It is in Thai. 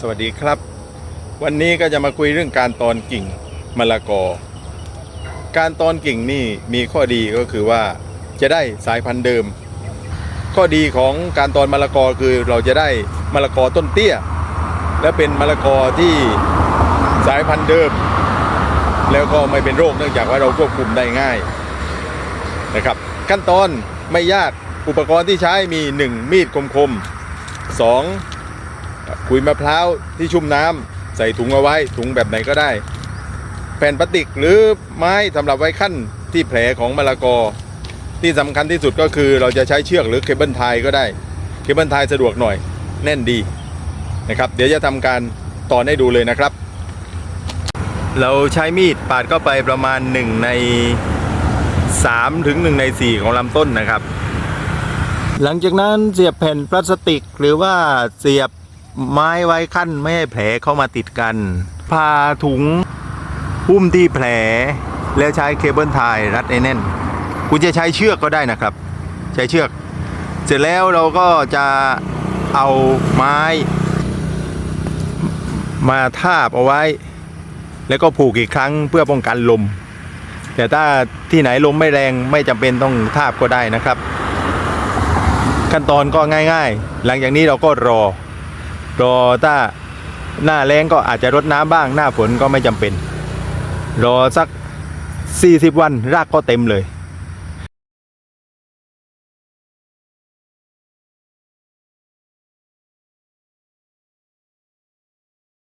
สวัสดีครับ วันนี้ก็จะมาคุยเรื่องการตอนกิ่งมะละกอ การตอนกิ่งนี่มีข้อดีก็คือว่าจะได้สายพันธุ์เดิม ข้อดีของการตอนมะละกอคือเราจะได้มะละกอต้นเตี้ย และเป็นมะละกอที่สายพันธุ์เดิม แล้วก็ไม่เป็นโรคเนื่องจากว่าเราควบคุมได้ง่ายนะครับ ขั้นตอนไม่ยากอุปกรณ์ที่ใช้มี 1 มีดคมๆ2 ขุยมะพร้าวที่ชุ่มน้ำใส่ถุงเอาไว้ถุงแบบไหนก็ได้ แผ่นพลาสติกหรือไม้สำหรับไว้ขั้นที่แผลของมะละกอ ที่สำคัญที่สุดก็คือเราจะใช้เชือกหรือเคเบิลไทยก็ได้เคเบิลไทยสะดวกหน่อยแน่นดีนะครับ เดี๋ยวจะทำการตอนให้ดูเลยนะครับ เราใช้มีดปาดเข้าไปประมาณ1ใน3ถึง1ใน 4 ของลำต้นนะครับ หลังจากนั้นเสียบแผ่นพลาสติกหรือว่าเสียบ ไม้ไว้ขั้นไม่ให้แผลเข้ามาติดกันพาถุงหุ้มที่แผล แล้วใช้เคเบิลไทยรัดให้แน่น คุณจะใช้เชือกก็ได้นะครับ ใช้เชือก เสร็จแล้วเราก็จะเอาไม้ มาทาบเอาไว้ แล้วก็ผูกอีกครั้งเพื่อป้องกันลม แต่ถ้าที่ไหนลมไม่แรงไม่จำเป็นต้องทาบก็ได้นะครับ ขั้นตอนก็ง่าย ๆ หลังจากนี้เราก็รอ รอถ้าหน้าแรงก็อาจจะรดน้ำบ้าง หน้าฝนก็ไม่จำเป็น รอสัก 40 วันรากก็เต็มเลย